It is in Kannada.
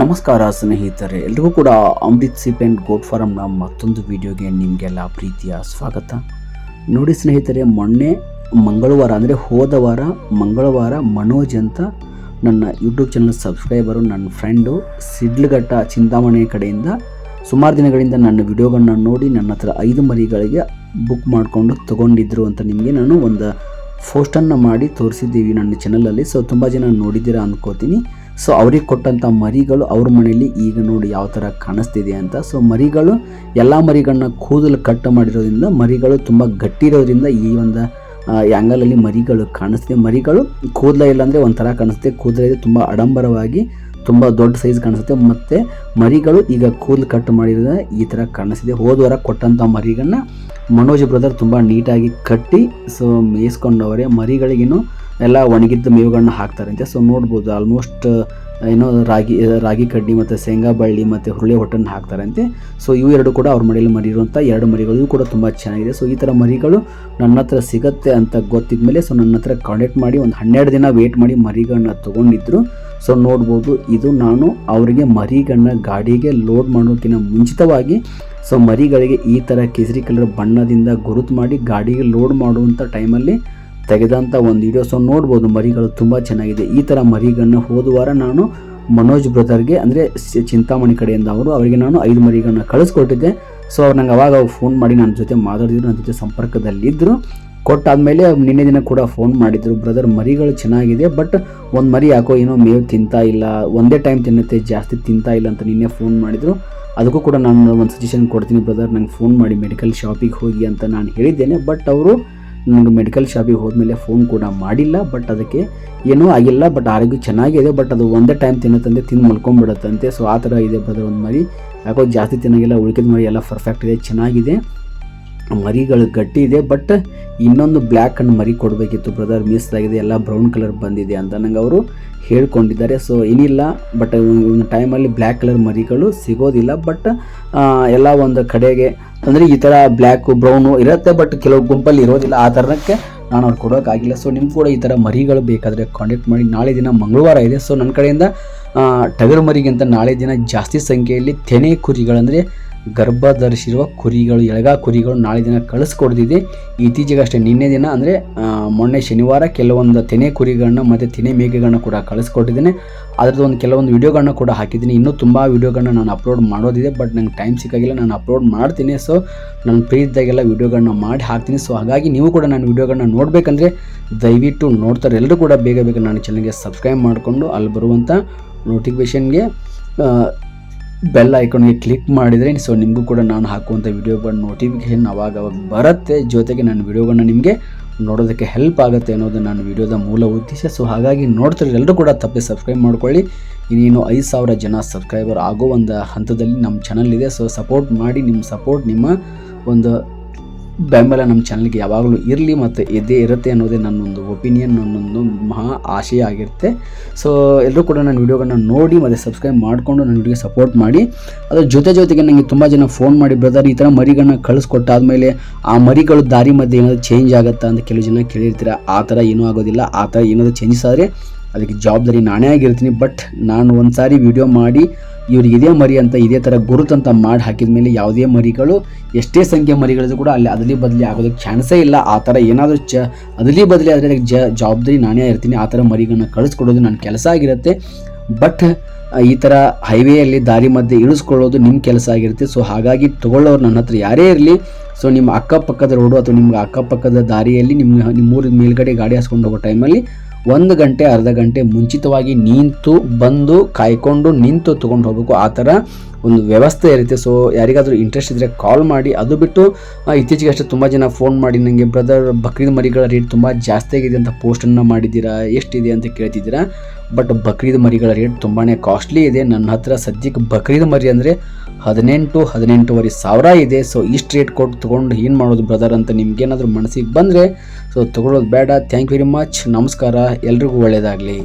ನಮಸ್ಕಾರ ಸ್ನೇಹಿತರೆ, ಎಲ್ರಿಗೂ ಕೂಡ ಅಮೃತ್ ಸಿಪ್ ಆ್ಯಂಡ್ ಗೋಟ್ ಫಾರಮ್ನ ಮತ್ತೊಂದು ವಿಡಿಯೋಗೆ ನಿಮಗೆಲ್ಲ ಪ್ರೀತಿಯ ಸ್ವಾಗತ. ನೋಡಿ ಸ್ನೇಹಿತರೆ, ಮೊನ್ನೆ ಮಂಗಳವಾರ, ಅಂದರೆ ಹೋದ ವಾರ, ಮಂಗಳವಾರ ಮನೋಜ್ ಅಂತ ನನ್ನ ಯೂಟ್ಯೂಬ್ ಚಾನಲ್ ಸಬ್ಸ್ಕ್ರೈಬರು ನನ್ನ ಫ್ರೆಂಡು ಸಿಡ್ಲಘಟ್ಟ ಚಿಂತಾಮಣಿ ಕಡೆಯಿಂದ ಸುಮಾರು ದಿನಗಳಿಂದ ನನ್ನ ವಿಡಿಯೋಗಳನ್ನ ನೋಡಿ ನನ್ನ ಹತ್ರ ಐದು ಮರಿಗಳಿಗೆ ಬುಕ್ ಮಾಡಿಕೊಂಡು ತೊಗೊಂಡಿದ್ರು ಅಂತ ನಿಮಗೆ ನಾನು ಒಂದು ಪೋಸ್ಟನ್ನು ಮಾಡಿ ತೋರಿಸಿದ್ದೀವಿ ನನ್ನ ಚಾನಲಲ್ಲಿ ಸೊ ತುಂಬ ಜನ ನೋಡಿದ್ದೀರಾ ಅಂದ್ಕೋತೀನಿ ಸೊ ಅವ್ರಿಗೆ ಕೊಟ್ಟಂಥ ಮರಿಗಳು ಅವ್ರ ಮನೆಯಲ್ಲಿ ಈಗ ನೋಡಿ ಯಾವ ಥರ ಕಾಣಿಸ್ತಿದೆ ಅಂತ. ಸೊ ಮರಿಗಳು, ಎಲ್ಲ ಮರಿಗಳನ್ನ ಕೂದಲು ಕಟ್ ಮಾಡಿರೋದ್ರಿಂದ ಮರಿಗಳು ತುಂಬ ಗಟ್ಟಿ ಇರೋದ್ರಿಂದ ಈ ಒಂದು ಆ್ಯಂಗಲಲ್ಲಿ ಮರಿಗಳು ಕಾಣಿಸ್ತಿದೆ. ಮರಿಗಳು ಕೂದಲ ಇಲ್ಲಾಂದರೆ ಒಂಥರ ಕಾಣಿಸುತ್ತೆ ಕೂದಲ ಇದೆ, ತುಂಬ ಆಡಂಬರವಾಗಿ ತುಂಬ ದೊಡ್ಡ ಸೈಜ್ ಕಾಣಿಸುತ್ತೆ. ಮತ್ತು ಮರಿಗಳು ಈಗ ಕೂದಲು ಕಟ್ ಮಾಡಿರೋದ ಈ ಥರ ಕಾಣಿಸಿದೆ ಹೋದ ವಾರ ಕೊಟ್ಟಂಥ ಮರಿಗಳನ್ನ ಮನೋಜ್ ಬ್ರದರ್ ತುಂಬ ನೀಟಾಗಿ ಕಟ್ಟಿ ಸೊ ಮೇಯಿಸ್ಕೊಂಡವರೆ. ಮರಿಗಳಿಗೇನು ಎಲ್ಲ ಒಣಗಿದ್ದ ಮೇವುಗಳನ್ನ ಹಾಕ್ತಾರಂತೆ. ಸೊ ನೋಡ್ಬೋದು ಆಲ್ಮೋಸ್ಟ್ ಏನೋ ರಾಗಿ ರಾಗಿ ಕಡ್ಡಿ ಮತ್ತು ಶೇಂಗಾ ಬಳ್ಳಿ ಮತ್ತು ಹುರುಳಿ ಹೊಟ್ಟನ್ನು ಹಾಕ್ತಾರಂತೆ. ಸೊ ಇವು ಎರಡು ಕೂಡ ಅವ್ರ ಮನೆಯಲ್ಲಿ ಮರಿರುವಂಥ ಎರಡು ಮರಿಗಳು. ಕೂಡ ತುಂಬ ಚೆನ್ನಾಗಿದೆ. ಸೊ ಈ ಥರ ಮರಿಗಳು ನನ್ನ ಹತ್ರ ಸಿಗತ್ತೆ ಅಂತ ಗೊತ್ತಿದ ಮೇಲೆ ಸೊ ನನ್ನ ಹತ್ರ ಕಾಂಟ್ಯಾಕ್ಟ್ ಮಾಡಿ ಒಂದು ಹನ್ನೆರಡು ದಿನ ವೇಟ್ ಮಾಡಿ ಮರಿಗಳನ್ನ ತೊಗೊಂಡಿದ್ರು. ಸೊ ನೋಡ್ಬೋದು, ಇದು ನಾನು ಅವರಿಗೆ ಮರಿಗಳನ್ನ ಗಾಡಿಗೆ ಲೋಡ್ ಮಾಡೋಕ್ಕಿಂತ ಮುಂಚಿತವಾಗಿ ಸೊ ಮರಿಗಳಿಗೆ ಈ ಥರ ಕೇಸರಿ ಕಲರ್ ಬಣ್ಣದಿಂದ ಗುರುತು ಮಾಡಿ ಗಾಡಿಗೆ ಲೋಡ್ ಮಾಡುವಂಥ ಟೈಮಲ್ಲಿ ತೆಗೆದಂಥ ಒಂದು ವಿಡಿಯೋ ಸೊ ನೋಡ್ಬೋದು, ಮರಿಗಳು ತುಂಬ ಚೆನ್ನಾಗಿದೆ. ಈ ಥರ ಮರಿಗಳನ್ನ ಹೋದ ವಾರ ನಾನು ಮನೋಜ್ ಬ್ರದರ್ಗೆ, ಅಂದರೆ ಚಿಂತಾಮಣಿ ಕಡೆಯಿಂದ ಅವರು ಅವರಿಗೆ ನಾನು ಐದು ಮರಿಗಳನ್ನ ಕಳಿಸ್ಕೊಟ್ಟಿದ್ದೆ. ಸೊ ಅವ್ರು ನಂಗೆ ಅವಾಗ ಫೋನ್ ಮಾಡಿ ನನ್ನ ಜೊತೆ ಮಾತಾಡಿದ್ರು ನನ್ನ ಜೊತೆ ಸಂಪರ್ಕದಲ್ಲಿದ್ದರು ಕೊಟ್ಟಾದಮೇಲೆ ನಿನ್ನೆ ದಿನ ಕೂಡ ಫೋನ್ ಮಾಡಿದ್ರು. ಬ್ರದರ್ ಮರಿಗಳು ಚೆನ್ನಾಗಿದೆ ಬಟ್ ಒಂದು ಮರಿ ಯಾಕೋ ಏನೋ ಮೇವು ತಿಂತಾ ಇಲ್ಲ, ಒಂದೇ ಟೈಮ್ ತಿನ್ನುತ್ತೆ, ಜಾಸ್ತಿ ತಿಂತಾ ಇಲ್ಲ ಅಂತ ನಿನ್ನೆ ಫೋನ್ ಮಾಡಿದರು. ಅದಕ್ಕೂ ಕೂಡ ನಾನು ಒಂದು ಸಜೆಷನ್ ಕೊಡ್ತೀನಿ ಬ್ರದರ್ ನಂಗೆ ಫೋನ್ ಮಾಡಿ ಮೆಡಿಕಲ್ ಶಾಪಿಗೆ ಹೋಗಿ ಅಂತ ನಾನು ಹೇಳಿದ್ದೇನೆ ಬಟ್ ಅವರು ನನಗೆ ಮೆಡಿಕಲ್ ಶಾಪಿಗೆ ಹೋದ್ಮೇಲೆ ಫೋನ್ ಕೂಡ ಮಾಡಿಲ್ಲ ಬಟ್ ಅದಕ್ಕೆ ಏನೂ ಆಗಿಲ್ಲ ಬಟ್ ಆರೋಗ್ಯ ಚೆನ್ನಾಗಿದೆ ಬಟ್ ಅದು ಒಂದೇ ಟೈಮ್ ತಿನ್ನತ್ತಂತೆ ತಿಂದು ಮಲ್ಕೊಂಡ್ಬಿಡತ್ತಂತೆ. ಸೊ ಆ ಥರ ಇದೆ ಬ್ರದರ್ ಒಂದು ಮರಿ. ಯಾಕೋ ಜಾಸ್ತಿ ತಿನ್ನೋಂಗಿಲ್ಲ, ಉಳಿಕಿದ ಮರಿ ಎಲ್ಲ ಪರ್ಫೆಕ್ಟ್ ಇದೆ, ಚೆನ್ನಾಗಿದೆ. ಮರಿಗಳು ಗಟ್ಟಿ ಇದೆ ಬಟ್ ಇನ್ನೊಂದು ಬ್ಲ್ಯಾಕ್ ಅಂಡ್ ಮರಿ ಕೊಡಬೇಕಿತ್ತು ಬ್ರದರ್ ಮಿಸ್ ಆಗಿದೆ, ಎಲ್ಲ ಬ್ರೌನ್ ಕಲರ್ ಬಂದಿದೆ ಅಂತ ನಂಗೆ ಅವರು ಹೇಳ್ಕೊಂಡಿದ್ದಾರೆ. ಸೊ ಏನಿಲ್ಲ ಬಟ್ ಒಂದು ಟೈಮಲ್ಲಿ ಬ್ಲ್ಯಾಕ್ ಕಲರ್ ಮರಿಗಳು ಸಿಗೋದಿಲ್ಲ ಬಟ್ ಎಲ್ಲ ಒಂದು ಕಡೆಗೆ, ಅಂದರೆ ಈ ಥರ ಬ್ಲ್ಯಾಕು ಬ್ರೌನು ಇರುತ್ತೆ ಬಟ್ ಕೆಲವು ಗುಂಪಲ್ಲಿ ಇರೋದಿಲ್ಲ. ಆ ಥರಕ್ಕೆ ನಾನು ಅವ್ರು ಕೊಡೋಕ್ಕಾಗಿಲ್ಲ. ಸೊ ನಿಮ್ಗೆ ಕೂಡ ಈ ಥರ ಮರಿಗಳು ಬೇಕಾದರೆ ಕಾಂಟ್ಯಾಕ್ಟ್ ಮಾಡಿ. ನಾಳೆ ದಿನ ಮಂಗಳವಾರ ಇದೆ. ಸೊ ನನ್ನ ಕಡೆಯಿಂದ ಟಗರು ಮರಿಗಿಂತ ನಾಳೆ ದಿನ ಜಾಸ್ತಿ ಸಂಖ್ಯೆಯಲ್ಲಿ ತೆನೆ ಕುರಿಗಳಂದರೆ ಗರ್ಭ ಧರಿಸಿರುವ ಕುರಿಗಳು, ಎಳಗ ಕುರಿಗಳು ನಾಳೆ ದಿನ ಕಳಿಸ್ಕೊಡ್ದಿದೆ. ಇತ್ತೀಚೆಗಷ್ಟೇ ನಿನ್ನೆ ದಿನ ಅಂದರೆ ಮೊನ್ನೆ ಶನಿವಾರ ಕೆಲವೊಂದು ತೆನೆ ಕುರಿಗಳನ್ನ ಮತ್ತು ತೆನೆ ಮೇಕೆಗಳನ್ನ ಕೂಡ ಕಳಿಸ್ಕೊಟ್ಟಿದ್ದೇನೆ. ಅದರದ್ದು ಒಂದು ಕೆಲವೊಂದು ವಿಡಿಯೋಗಳನ್ನ ಕೂಡ ಹಾಕಿದ್ದೀನಿ. ಇನ್ನೂ ತುಂಬ ವೀಡಿಯೋಗಳನ್ನ ನಾನು ಅಪ್ಲೋಡ್ ಮಾಡೋದಿದೆ ಬಟ್ ನಂಗೆ ಟೈಮ್ ಸಿಕ್ಕಾಗಿಲ್ಲ, ನಾನು ಅಪ್ಲೋಡ್ ಮಾಡ್ತೀನಿ. ಸೊ ನನ್ನ ಇದ್ದಾಗೆಲ್ಲ ವಿಡಿಯೋಗಳನ್ನ ಮಾಡಿ ಹಾಕ್ತೀನಿ. ಸೊ ಹಾಗಾಗಿ ನೀವು ಕೂಡ ನಾನು ವೀಡಿಯೋಗಳನ್ನ ನೋಡಬೇಕಂದ್ರೆ ದಯವಿಟ್ಟು ನೋಡ್ತಾರೆ. ಎಲ್ಲರೂ ಕೂಡ ಬೇಗ ಬೇಗ ನನ್ನ ಚಾನಲ್ಗೆ ಸಬ್ಸ್ಕ್ರೈಬ್ ಮಾಡಿಕೊಂಡು ಅಲ್ಲಿ ಬರುವಂಥ ನೋಟಿಫಿಕೇಷನ್ಗೆ ಬೆಲ್ ಐಕಾನ್ಗೆ ಕ್ಲಿಕ್ ಮಾಡಿದರೆ ಸೊ ನಿಮಗೂ ಕೂಡ ನಾನು ಹಾಕುವಂಥ ವಿಡಿಯೋಗಳ ನೋಟಿಫಿಕೇಶನ್ ಅವಾಗ ಅವಾಗ ಬರುತ್ತೆ. ಜೊತೆಗೆ ನನ್ನ ವಿಡಿಯೋಗಳನ್ನ ನಿಮಗೆ ನೋಡೋದಕ್ಕೆ ಹೆಲ್ಪ್ ಆಗುತ್ತೆ ಅನ್ನೋದು ನನ್ನ ವಿಡಿಯೋದ ಮೂಲ ಉದ್ದೇಶ. ಸೊ ಹಾಗಾಗಿ ನೋಡ್ತಾರೆ ಎಲ್ಲರೂ ಕೂಡ ತಪ್ಪಿ ಸಬ್ಸ್ಕ್ರೈಬ್ ಮಾಡ್ಕೊಳ್ಳಿ. ಇನ್ನೇನು ಐದು ಸಾವಿರ ಜನ ಸಬ್ಸ್ಕ್ರೈಬರ್ ಆಗೋ ಒಂದು ಹಂತದಲ್ಲಿ ನಮ್ಮ ಚಾನಲ್ ಇದೆ. ಸೊ ಸಪೋರ್ಟ್ ಮಾಡಿ ನಿಮ್ಮ ಸಪೋರ್ಟ್ ನಿಮ್ಮ ಒಂದು ಬೆಂಬಲ ನಮ್ಮ ಚಾನಲ್ಗೆ ಯಾವಾಗಲೂ ಇರಲಿ ಮತ್ತು ಇದೇ ಇರುತ್ತೆ ಅನ್ನೋದೇ ನನ್ನೊಂದು ಒಪಿನಿಯನ್ ನನ್ನೊಂದು ಮಹಾ ಆಶಯ ಆಗಿರುತ್ತೆ. ಸೊ ಎಲ್ಲರೂ ಕೂಡ ನನ್ನ ವೀಡಿಯೋಗಳನ್ನ ನೋಡಿ ಮತ್ತು ಸಬ್ಸ್ಕ್ರೈಬ್ ಮಾಡಿಕೊಂಡು ನನ್ನ ವೀಡಿಯೋಗೆ ಸಪೋರ್ಟ್ ಮಾಡಿ. ಅದ್ರ ಜೊತೆ ಜೊತೆಗೆ ನನಗೆ ತುಂಬ ಜನ ಫೋನ್ ಮಾಡಿ ಬ್ರದರ್ ಈ ಥರ ಮರಿಗಳನ್ನ ಕಳಿಸ್ಕೊಟ್ಟಾದ್ಮೇಲೆ ಆ ಮರಿಗಳು ದಾರಿ ಮಧ್ಯೆ ಏನಾದರೂ ಚೇಂಜ್ ಆಗುತ್ತಾ ಅಂತ ಕೆಲವು ಜನ ಕೇಳಿರ್ತೀರ? ಆ ಥರ ಏನೂ ಆಗೋದಿಲ್ಲ, ಆ ಥರ ಏನಾದರೂ ಚೇಂಜಸ್ ಆದರೆ ಅದಕ್ಕೆ ಜವಾಬ್ದಾರಿ ನಾನೇ ಆಗಿರ್ತೀನಿ ಬಟ್ ನಾನು ಒಂದು ಸಾರಿ ವಿಡಿಯೋ ಮಾಡಿ, ಇವ್ರು ಇದೇ ಮರಿ ಅಂತ, ಇದೇ ಥರ ಗುರುತಂತ ಮಾಡಿ ಹಾಕಿದ ಮೇಲೆ ಯಾವುದೇ ಮರಿಗಳು, ಎಷ್ಟೇ ಸಂಖ್ಯೆ ಮರಿಗಳಿದ್ರು ಕೂಡ ಅಲ್ಲಿ ಅದಲಿ ಬದಲಿ ಆಗೋದಕ್ಕೆ ಚಾನ್ಸೇ ಇಲ್ಲ. ಆ ಥರ ಏನಾದರೂ ಚ ಅದಲಿ ಬದಲಿ ಆದರೆ ಅದಕ್ಕೆ ಜ, ಜವಾಬ್ದಾರಿ ನಾನೇ ಇರ್ತೀನಿ ಆ ಥರ ಮರಿಗಳನ್ನ ಕಳಿಸ್ಕೊಡೋದು ನನ್ನ ಕೆಲಸ ಆಗಿರುತ್ತೆ. ಬಟ್ ಈ ಥರ ಹೈವೇಯಲ್ಲಿ ದಾರಿ ಮಧ್ಯೆ ಇಳಿಸ್ಕೊಳ್ಳೋದು ನಿಮ್ಮ ಕೆಲಸ ಆಗಿರುತ್ತೆ. ಸೊ ಹಾಗಾಗಿ ತೊಗೊಳ್ಳೋರು ನನ್ನ ಹತ್ರ ಯಾರೇ ಇರಲಿ ಸೊ ನಿಮ್ಮ ಅಕ್ಕಪಕ್ಕದ ರೋಡು ಅಥವಾ ನಿಮ್ಗೆ ಅಕ್ಕಪಕ್ಕದ ದಾರಿಯಲ್ಲಿ ನಿಮ್ಮ ನಿಮ್ಮೂರ ಮೇಲ್ಗಡೆ ಗಾಡಿ ಹಾಸ್ಕೊಂಡು ಹೋಗೋ ಟೈಮಲ್ಲಿ ಒಂದು ಗಂಟೆ, ಅರ್ಧ ಗಂಟೆ ಮುಂಚಿತವಾಗಿ ನಿಂತು, ಬಂದು, ಕಾಯ್ಕೊಂಡು, ನಿಂತು ತೊಗೊಂಡು ಹೋಗಬೇಕು. ಆ ಥರ ಒಂದು ವ್ಯವಸ್ಥೆ ಇರುತ್ತೆ. ಸೊ ಯಾರಿಗಾದರೂ ಇಂಟ್ರೆಸ್ಟ್ ಇದ್ದರೆ ಕಾಲ್ ಮಾಡಿ. ಅದು ಬಿಟ್ಟು ಇತ್ತೀಚೆಗೆ ಅಷ್ಟೇ ತುಂಬ ಜನ ಫೋನ್ ಮಾಡಿ ನನಗೆ ಬ್ರದರ್ ಬಕ್ರೀದ್ ಮರಿಗಳ ರೇಟ್ ತುಂಬ ಜಾಸ್ತಿ ಆಗಿದೆ ಅಂತ ಪೋಸ್ಟನ್ನು ಮಾಡಿದ್ದೀರಾ? ಎಷ್ಟಿದೆ? ಅಂತ ಕೇಳ್ತಿದ್ದೀರಾ. ಬಟ್ ಬಕ್ರೀದ್ ಮರಿಗಳ ರೇಟ್ ತುಂಬಾ ಕಾಸ್ಟ್ಲಿ ಇದೆ. ನನ್ನ ಹತ್ರ ಸದ್ಯಕ್ಕೆ ಬಕ್ರೀದ್ ಮರಿ ಅಂದರೆ ಹದಿನೆಂಟು, ಹದಿನೆಂಟುವರೆ ಸಾವಿರ ಇದೆ. ಸೊ ಇಷ್ಟು ರೇಟ್ ಕೊಟ್ಟು ತೊಗೊಂಡು ಏನು ಮಾಡೋದು ಬ್ರದರ್ ಅಂತ ನಿಮ್ಗೇನಾದರೂ ಮನಸ್ಸಿಗೆ ಬಂದರೆ ಸೊ ತೊಗೊಳೋದು ಬೇಡ. ಥ್ಯಾಂಕ್ ಯು ವೆರಿ ಮಚ್ ನಮಸ್ಕಾರ. ಎಲ್ರಿಗೂ ಒಳ್ಳೆಯದಾಗಲಿ